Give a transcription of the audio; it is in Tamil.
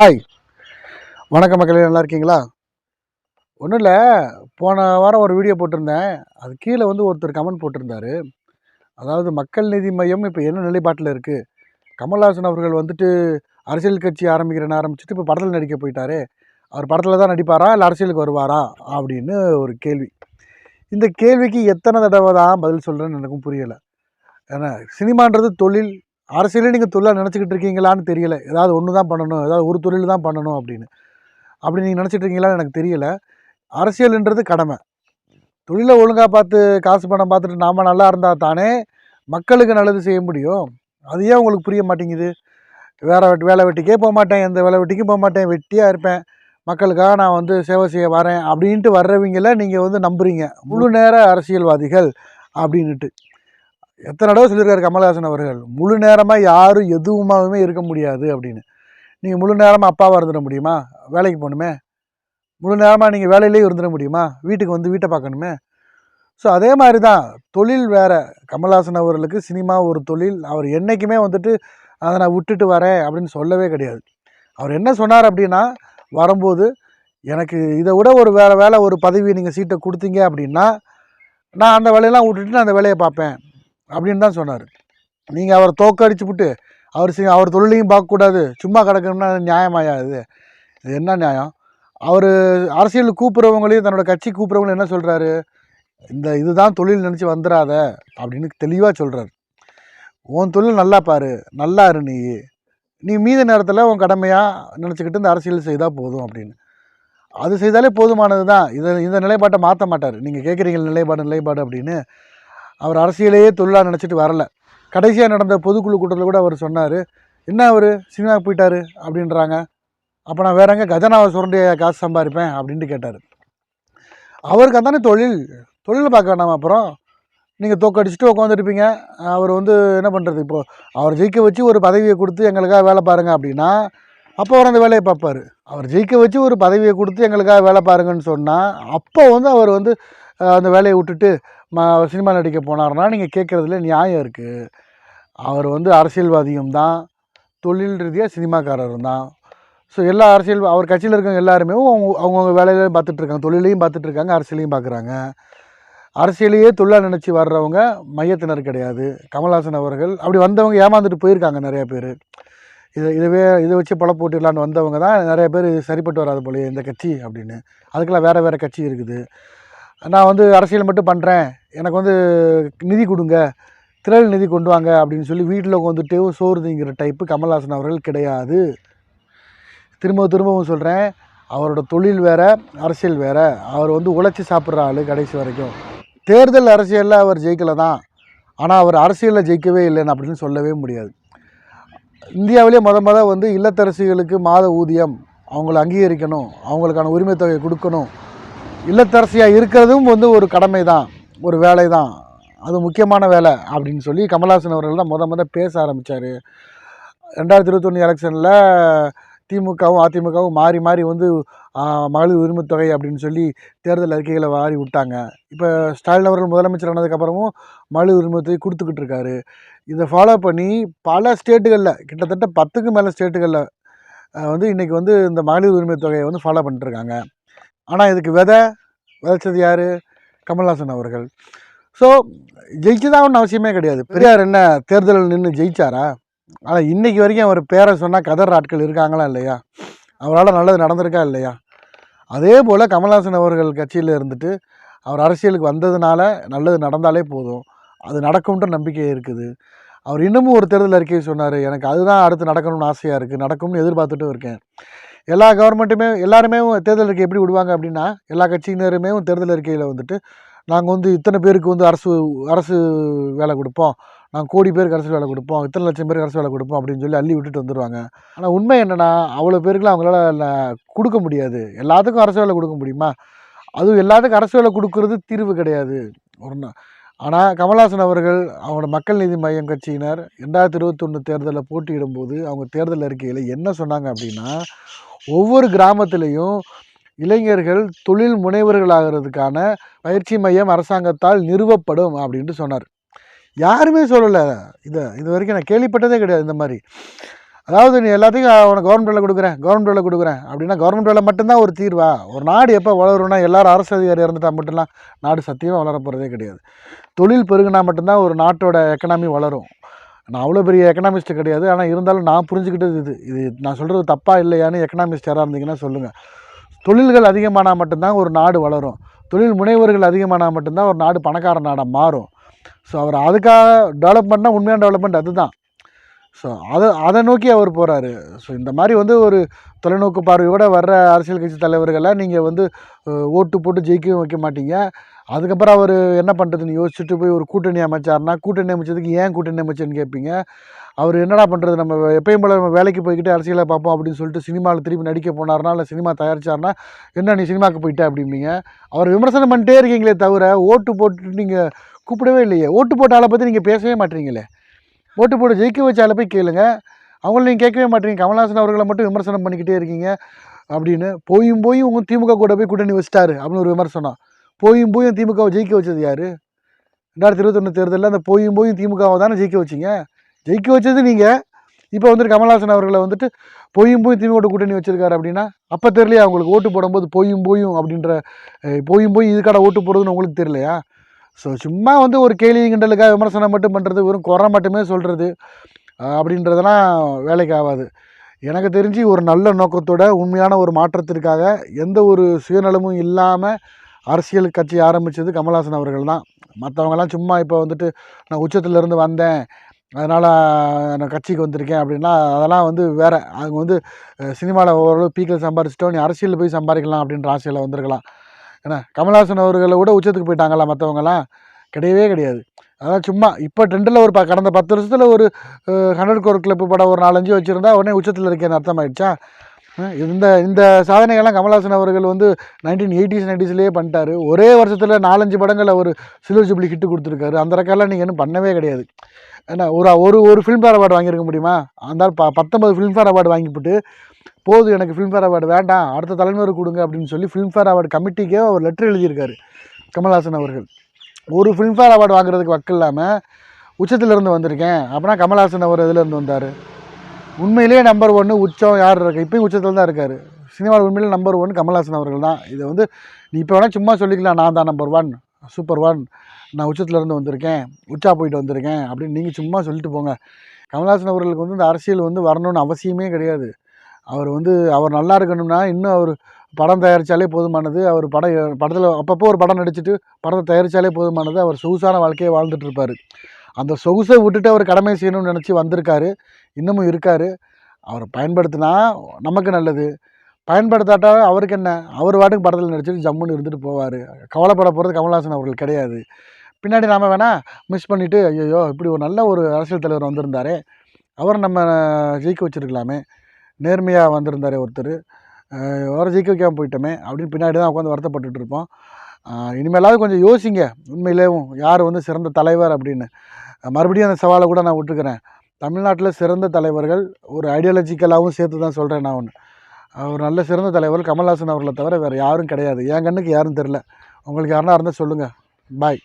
ஹாய். வணக்கம் மக்களே நல்லா இருக்கீங்களா? ஒன்றும் இல்லை போன வாரம் ஒரு வீடியோ போட்டிருந்தேன். அது கீழே வந்து ஒருத்தர் கமெண்ட் போட்டிருந்தாரு. அதாவது மக்கள் நீதி மையம் இப்போ என்ன நிலைப்பாட்டில் இருக்குது கமல்ஹாசன் அவர்கள் வந்துட்டு அரசியல் கட்சி ஆரம்பிக்கிறேன்னு ஆரம்பிச்சுட்டு இப்போ படத்தில் நடிக்க போயிட்டாரு. அவர் படத்தில் தான் நடிப்பாரா இல்லை அரசியலுக்கு வருவாரா? அப்படின்னு ஒரு கேள்வி. இந்த கேள்விக்கு எத்தனை தடவை தான் பதில் சொல்கிறேன்னு எனக்கும் புரியலை. ஏன்னா சினிமான்றது தொழில் அரசியலே நீங்கள் தொழிலாக நினச்சிக்கிட்டு இருக்கீங்களான்னு தெரியல. ஏதாவது ஒன்று தான் பண்ணணும். ஏதாவது ஒரு தொழில் தான் பண்ணணும் அப்படின்னு. அப்படி நீங்கள் நினச்சிட்டு இருக்கீங்களான்னு எனக்கு தெரியல. அரசியல்ன்றது கடமை. தொழிலை ஒழுங்காக பார்த்து காசு பணம் பார்த்துட்டு நாம் நல்லா இருந்தால் தானே மக்களுக்கு நல்லது செய்ய முடியும். அது ஏன் உங்களுக்கு புரிய மாட்டேங்குது? வேற வெட்டி வேலை வெட்டிக்கே போக மாட்டேன். எந்த வேலை வெட்டிக்கும் போக மாட்டேன். வெட்டியாக இருப்பேன். மக்களுக்காக நான் வந்து சேவை செய்ய வரேன். அப்படின்ட்டு வர்றவங்கள நீங்கள் வந்து நம்புறீங்க. முழு நேர அரசியல்வாதிகள் அப்படின்னுட்டு. எத்தனை தடவை சொல்லியிருக்காரு கமல்ஹாசன் அவர்கள்? முழு நேரமாக யாரும் எதுவுமாவுமே இருக்க முடியாது அப்படின்னு. நீங்கள் முழு நேரமாக அப்பாவாக இருந்துட முடியுமா? வேலைக்கு போகணுமே. முழு நேரமாக நீங்கள் வேலையிலே இருந்துட முடியுமா? வீட்டுக்கு வந்து வீட்டை பார்க்கணுமே. ஸோ அதே மாதிரி தான் தொழில் வேறு. கமல்ஹாசன் அவர்களுக்கு சினிமா ஒரு தொழில். அவர் என்றைக்குமே வந்துட்டு அதை நான் விட்டுட்டு வரேன் அப்படின்னு சொல்லவே கிடையாது. அவர் என்ன சொன்னார் அப்படின்னா வரும்போது எனக்கு இதை விட ஒரு வேறு வேலை ஒரு பதவி நீங்கள் சீட்டை கொடுத்தீங்க அப்படின்னா நான் அந்த வேலையெல்லாம் விட்டுட்டு நான் அந்த வேலையை பார்ப்பேன். அப்படின்னு தான் சொன்னார். நீங்கள் அவரை தோக்கடிச்சு விட்டு அவர் சி அவர் தொழிலையும் பார்க்கக்கூடாது சும்மா கிடக்கணும்னா நியாயமாயா இது இது என்ன நியாயம்? அவர் அரசியல் கூப்பிட்றவங்களையும் தன்னோட கட்சி கூப்பிட்றவங்களும் என்ன சொல்கிறாரு இந்த இதுதான் தொழில் நினச்சி வந்துடாத அப்படின்னு தெளிவாக சொல்கிறாரு உன் தொழில் நல்லா பாரு நல்லா இரு நீ. நீ மீத நேரத்தில் உன் கடமையாக நினச்சிக்கிட்டு இந்த அரசியல் செய்தால் போதும் அப்படின்னு. அது செய்தாலே போதுமானது தான் இதை இந்த நிலைப்பாட்டை மாற்ற மாட்டார். நீங்கள் கேட்குறீங்க நிலைப்பாடு நிலைப்பாடு அப்படின்னு. அவர் அரசியலையே தொழிலாக நினச்சிட்டு வரல. கடைசியாக நடந்த பொதுக்குழு கூட்டத்தில் கூட அவர் சொன்னார் என்ன அவர்? சினிமாவுக்கு போயிட்டார்? அப்படின்றாங்க. அப்போ நான் வேற எங்கே கஜனாவை சுரண்டிய காசு சம்பாதிப்பேன் அப்படின்ட்டு கேட்டார். அவருக்கு அந்தானே தொழில்? தொழில் பார்க்க வேண்டாம் அப்புறம்? நீங்கள் தோக்கடிச்சுட்டு உட்காந்துருப்பீங்க அவர் வந்து என்ன பண்ணுறது இப்போது அவர் ஜெயிக்க வச்சு ஒரு பதவியை கொடுத்து எங்களுக்காக வேலை பாருங்க அப்படின்னா அப்போ அவர் அந்த வேலையை பார்ப்பார். அவர் ஜெயிக்க வச்சு ஒரு பதவியை கொடுத்து எங்களுக்காக வேலை பாருங்கன்னு சொன்னால் அப்போ வந்து அவர் வந்து அந்த வேலையை விட்டுட்டு ம சினிமா நடிக்க போனார்னா நீங்கள் கேட்குறதுல நியாயம் இருக்குது அவர் வந்து அரசியல்வாதியும் தான். தொழில் ரீதியாக சினிமாக்காரரும் தான். ஸோ எல்லா அரசியல் அவர் கட்சியில் இருக்கவங்க எல்லாருமே அவங்க அவங்கவுங்க வேலையிலையும் பார்த்துட்ருக்காங்க தொழிலையும் பார்த்துட்ருக்காங்க அரசியலையும் பார்க்குறாங்க. அரசியலையே தொழிலாக நினச்சி வர்றவங்க மையத்தினர் கிடையாது. கமல்ஹாசன் அவர்கள் அப்படி வந்தவங்க ஏமாந்துட்டு போயிருக்காங்க நிறைய பேர். இதை இதுவே இதை வச்சு பல போட்டிடலான்னு வந்தவங்க தான் நிறைய பேர் சரிப்பட்டு வராது போலயே இந்த கட்சி அப்படின்னு. அதுக்கெல்லாம் வேறு வேறு கட்சி இருக்குது. நான் வந்து அரசியல் மட்டும் பண்ணுறேன் எனக்கு வந்து நிதி கொடுங்க. திரள் நிதி கொண்டு வாங்க அப்படின்னு சொல்லி வீட்டில் உட்காந்துட்டு சோறுதுங்கிற டைப்பு கமல்ஹாசன் அவர்கள் கிடையாது. திரும்ப திரும்பவும் சொல்கிறேன் அவரோட தொழில் வேறு அரசியல் வேறு. அவர் வந்து உழைச்சி சாப்பிட்ற ஆள் கடைசி வரைக்கும். தேர்தல் அரசியலில் அவர் ஜெயிக்கல தான் ஆனால் அவர் அரசியலில் ஜெயிக்கவே இல்லைன்னு அப்படின்னு சொல்லவே முடியாது. இந்தியாவிலே முத முத வந்து இல்லத்தரசிகளுக்கு மாத ஊதியம். அவங்கள அங்கீகரிக்கணும். அவங்களுக்கான உரிமை தொகையை கொடுக்கணும். இல்லத்தரசியாக இருக்கிறதும் வந்து ஒரு கடமை தான் ஒரு வேலை தான் அது முக்கியமான வேலை அப்படின்னு சொல்லி கமல்ஹாசன் அவர்கள் தான் முத முத பேச ஆரம்பித்தார் ரெண்டாயிரத்தி இருபத்தொன்று எலெக்ஷனில் திமுகவும் அதிமுகவும் மாறி மாறி வந்து மகளிர் உரிமைத் தொகை அப்படின்னு சொல்லி தேர்தல் அறிக்கைகளை வாரி விட்டாங்க. இப்போ ஸ்டாலின் அவர்கள் முதலமைச்சர் ஆனதுக்கப்புறமும் மகளிர் உரிமை தொகை கொடுத்துக்கிட்டு இருக்காரு. இதை ஃபாலோ பண்ணி பல ஸ்டேட்டுகளில் கிட்டத்தட்ட பத்துக்கு மேலே ஸ்டேட்டுகளில் வந்து இன்றைக்கி வந்து இந்த மகளிர் உரிமைத் தொகையை வந்து ஃபாலோ பண்ணிட்டுருக்காங்க ஆனால் இதுக்கு விதை விதைச்சது யார்? கமல்ஹாசன் அவர்கள். ஸோ ஜெயிச்சுதான் ஒன்றும் அவசியமே கிடையாது. பெரியார் என்ன தேர்தலில் நின்று ஜெயிச்சாரா? ஆனால் இன்றைக்கி வரைக்கும் அவர் பேரை சொன்னால் கதர் ஆட்கள் இருக்காங்களா இல்லையா? அவரால் நல்லது நடந்திருக்கா இல்லையா? அதே போல் கமல்ஹாசன் அவர்கள் கட்சியில் இருந்துட்டு அவர் அரசியலுக்கு வந்ததுனால நல்லது நடந்தாலே போதும். அது நடக்கும்ன்ற நம்பிக்கை இருக்குது. அவர் இன்னமும் ஒரு தேர்தல் அறிக்கையை சொன்னார். எனக்கு அதுதான் அடுத்து நடக்கணும்னு ஆசையாக இருக்குது நடக்கும்னு எதிர்பார்த்துட்டும் இருக்கேன். எல்லா கவர்மெண்ட்டுமே எல்லாருமே தேர்தல் அறிக்கை எப்படி விடுவாங்க அப்படின்னா எல்லா கட்சியினருமே தேர்தல் அறிக்கையில் வந்துட்டு நாங்கள் வந்து இத்தனை பேருக்கு வந்து அரசு அரசு வேலை கொடுப்போம். நாங்கள் கோடி பேருக்கு அரசு வேலை கொடுப்போம். இத்தனை லட்சம் பேருக்கு அரசு வேலை கொடுப்போம் அப்படின்னு சொல்லி அள்ளி விட்டுட்டு வந்துடுவாங்க ஆனால் உண்மை என்னென்னா அவ்வளோ பேருக்குலாம் அவங்களால கொடுக்க முடியாது. எல்லாத்துக்கும் அரசு வேலை கொடுக்க முடியுமா? அதுவும் எல்லாத்துக்கும் அரசு வேலை கொடுக்கறது தீர்வு கிடையாது. ஒரு ஆனால் கமல்ஹாசன் அவர்கள் அவங்களோட மக்கள் நீதி மையம் கட்சியினர் ரெண்டாயிரத்தி இருபத்தொன்று தேர்தலில் போட்டியிடும்போது அவங்க தேர்தல் அறிக்கையில் என்ன சொன்னாங்க அப்படின்னா ஒவ்வொரு கிராமத்திலையும் இளைஞர்கள் தொழில் முனைவர்களாகிறதுக்கான பயிற்சி மையம் அரசாங்கத்தால் நிறுவப்படும் அப்படின்ட்டு சொன்னார். யாருமே சொல்லலை இதை. இது வரைக்கும் நான் கேள்விப்பட்டதே கிடையாது இந்த மாதிரி. அதாவது நீ எல்லாத்தையும் உனக்கு கவர்மெண்ட் வேலை கொடுக்குறேன் கவர்மெண்ட் வேலை கொடுக்குறேன். அப்படின்னா கவர்மெண்ட் வேலை மட்டும்தான் ஒரு தீர்வா? ஒரு நாடு எப்போ வளரும்னா எல்லாரும் அரசு அதிகாரி இறந்துட்டால் மட்டும்லாம் நாடு சத்தியமாக வளர போகிறதே கிடையாது. தொழில் பெருகுனா மட்டும்தான் ஒரு நாட்டோட எக்கனாமி வளரும். நான் அவ்வளோ பெரிய எக்கனாமிஸ்ட் கிடையாது. ஆனால் இருந்தாலும் நான் புரிஞ்சுக்கிட்டது இது. இது நான் சொல்கிறது தப்பாக இல்லையான்னு எக்கனாமிஸ்ட் யாராக இருந்தீங்கன்னா சொல்லுங்கள் தொழில்கள் அதிகமானால் மட்டும்தான் ஒரு நாடு வளரும். தொழில் முனைவர்கள் அதிகமானால் மட்டும்தான் ஒரு நாடு பணக்கார நாடாக மாறும். ஸோ அவர் அதுக்காக டெவலப்மெண்ட்னா உண்மையான டெவலப்மெண்ட் அதுதான். ஸோ அதை அதை நோக்கி அவர் போகிறாரு ஸோ இந்த மாதிரி வந்து ஒரு தொலைநோக்கு பார்வையோடு வர்ற அரசியல் கட்சி தலைவர்களை நீங்கள் வந்து ஓட்டு போட்டு ஜெயிக்கவும் வைக்க மாட்டீங்க. அதுக்கப்புறம் அவர் என்ன பண்ணுறதுன்னு யோசிச்சுட்டு போய் ஒரு கூட்டணி அமைச்சார்னா கூட்டணி அமைச்சதுக்கு ஏன் கூட்டணி அமைச்சேன்னு கேட்பீங்க அவர் என்னடா பண்ணுறது நம்ம எப்பயும் போல நம்ம வேலைக்கு போய்கிட்டு அரசியலை பார்ப்போம் அப்படின்னு சொல்லிட்டு சினிமாவில் திருப்பி நடிக்க போனார்னா இல்லை சினிமா தயாரிச்சார்னா என்ன நீ சினிமாவுக்கு போயிட்ட அப்படிம்பீங்க? அவர் விமர்சனம் பண்ணிட்டே இருக்கீங்களே தவிர ஓட்டு போட்டு நீங்கள் கூப்பிடவே இல்லையே. ஓட்டு போட்ட ஆளை பற்றி நீங்கள் பேசவே மாட்டீங்களே. ஓட்டு போட்டு ஜெயிக்க வச்ச போய் கேளுங்க. அவங்கள நீங்கள் கேட்கவே மாட்டீங்க. கமல்ஹாசன் அவர்களை மட்டும் விமர்சனம் பண்ணிக்கிட்டே இருக்கீங்க அப்படின்னு. போயும் போயும் உங்கள் திமுக கூட போய் கூட்டணி வச்சிட்டாரு அப்படின்னு ஒரு விமர்சனம். போயும் போயும் திமுகவை ஜெயிக்க வச்சது யார்? ரெண்டாயிரத்தி இருபத்தொன்று தேர்தலில் அந்த போயும் போயும் திமுகவை தானே ஜெயிக்க வச்சிங்க. ஜெயிக்க வச்சது நீங்கள் இப்போ வந்துட்டு கமல்ஹாசன் அவர்களை வந்துட்டு போயும் போயும் திமுக கூட்டணி வச்சிருக்காரு அப்படின்னா அப்போ தெரியலையா? அவங்களுக்கு ஓட்டு போடும்போது போயும் போயும் அப்படின்ற அஹ், போயும் போய் இதுக்கான ஓட்டு போடுறதுன்னு உங்களுக்கு தெரியலையா? ஸோ சும்மா வந்து ஒரு கேலி கிண்டலுக்காக விமர்சனம் மட்டும் பண்ணுறது வெறும் குறை மட்டுமே சொல்கிறது அப்படின்றதெல்லாம் வேலைக்கு ஆகாது. எனக்கு தெரிஞ்சு ஒரு நல்ல நோக்கத்தோட உண்மையான ஒரு மாற்றத்திற்காக எந்த ஒரு சுயநலமும் இல்லாமல் அரசியல் கட்சி ஆரம்பித்தது கமல்ஹாசன் அவர்கள் தான். மற்றவங்கலாம் சும்மா இப்போ வந்துட்டு நான் உச்சத்துலேருந்து வந்தேன் அதனால் நான் கட்சிக்கு வந்திருக்கேன் அப்படின்னா அதெல்லாம் வந்து வேறு. அவங்க வந்து சினிமாவில் ஓரளவு பீக்கில் சம்பாரிச்சிட்டோம் நீ அரசியலில் போய் சம்பாதிக்கலாம் அப்படின்ற ஆசையில் வந்திருக்கலாம். ஏன்னா கமல்ஹாசன் அவர்களை விட உச்சத்துக்கு போயிட்டாங்களா மற்றவங்கலாம் கிடையவே கிடையாது. அதான் சும்மா இப்போ ட்ரெண்டில் ஒரு ப கடந்த பத்து வருஷத்தில் ஒரு ஹண்ட்ரட் கோர் கிளப் படம் ஒரு நாலஞ்சு வச்சுருந்தா உடனே உச்சத்தில் இருக்கேன்னு அர்த்தம் ஆயிடுச்சா இந்த இந்த சாதனைகள்லாம் கமல்ஹாசன் அவர்கள் வந்து நைன்டீன் எயிட்டிஸ் நைன்டிஸ்லேயே பண்ணிட்டாரு. ஒரே வருஷத்தில் நாலஞ்சு படங்கள் அவர் சில்வர் ஜூப்ளி ஹிட்டு கொடுத்துருக்காரு. அந்த ரெக்கார்ட்லாம் நீங்கள் இன்னும் பண்ணவே கிடையாது. ஏன்னா ஒரு ஒரு ஒரு ஃபிலிம்ஃபேர் அவார்டு வாங்கியிருக்க முடியுமா? அந்த ப பத்தொன்பது ஃபிலிம்ஃபேர் அவார்டு வாங்கிவிட்டு போதும் எனக்கு ஃபிலிம்ஃபேர் அவார்டு வேண்டாம் அடுத்த தலைமுறை கொடுங்க அப்படின்னு சொல்லி ஃபிலிம்ஃபேர் அவார்டு கமிட்டிக்கே ஒரு லெட்டர் எழுதியிருக்காரு கமல்ஹாசன் அவர்கள். ஒரு ஃபிலிம்ஃபேர் அவார்டு வாங்குறதுக்கு வக்கு இல்லாமல் உச்சத்திலேருந்து வந்திருக்கேன். அப்படின்னா கமல்ஹாசன் அவர் இதிலேருந்து வந்தார்? உண்மையிலேயே நம்பர் ஒன்று உச்சம் யார் இருக்கு? இப்போயும் உச்சத்தில் தான் இருக்கார். சினிமாவில் உண்மையிலே நம்பர் ஒன் கமல்ஹாசன் அவர்கள் தான். இதை வந்து நீ இப்போ வேணால் சும்மா சொல்லிக்கலாம் நான் தான் நம்பர் ஒன் சூப்பர் ஒன் நான் உச்சத்துலேருந்து வந்திருக்கேன் உச்சா போயிட்டு வந்திருக்கேன் அப்படின்னு நீங்கள் சும்மா சொல்லிட்டு போங்க. கமல்ஹாசன் அவர்களுக்கு வந்து இந்த அரசியல் வந்து வரணும்னு அவசியமே கிடையாது. அவர் வந்து அவர் நல்லா இருக்கணும்னா இன்னும் அவர் படம் தயாரித்தாலே போதுமானது. அவர் படம் படத்தில் அப்பப்போ ஒரு படம் நடிச்சிட்டு படத்தை தயாரித்தாலே போதுமானது. அவர் சொகுசான வாழ்க்கையை வாழ்ந்துட்டுருப்பார். அந்த சொகுசை விட்டுட்டு அவர் கடமை செய்யணும்னு நினச்சி வந்திருக்காரு. இன்னமும் இருக்கார். அவர் பயன்படுத்தினா நமக்கு நல்லது. பயன்படுத்தாட்டா அவருக்கு என்ன? அவர் வாட்டுக்கு படத்தில் நடிச்சிட்டு ஜம்முன்னு இருந்துட்டு போவார். கவலைப்பட போகிறது கமல்ஹாசன் அவர்கள் கிடையாது. பின்னாடி நாம் வேணால் மிஸ் பண்ணிவிட்டு ஐயோ இப்படி ஒரு நல்ல ஒரு அரசியல் தலைவர் வந்திருந்தாரே. அவர் நம்ம ஜெயிக்க வச்சுருக்கலாமே. நேர்மையாக வந்திருந்தாரே ஒருத்தர். வர அவரை ஜெயிக்க வைக்காமல் போயிட்டோமே அப்படின்னு பின்னாடி தான் உட்காந்து வருத்தப்பட்டுட்டு இருப்போம். இனிமேலாவது கொஞ்சம் யோசிங்க. உண்மையிலேயும் யார் வந்து சிறந்த தலைவர் அப்படின்னு. மறுபடியும் அந்த சவாலை கூட நான் விட்டுக்கிறேன் தமிழ்நாட்டில் சிறந்த தலைவர்கள் ஒரு ஐடியாலஜிக்கலாகவும் சேர்த்து தான் சொல்கிறேன் நான் ஒன்று ஒரு நல்ல சிறந்த தலைவர் கமல்ஹாசன் அவர்களை தவிர வேறு யாரும் கிடையாது. என் கண்ணுக்கு யாரும் தெரில உங்களுக்கு யாருன்னா இருந்தால் சொல்லுங்கள் பாய்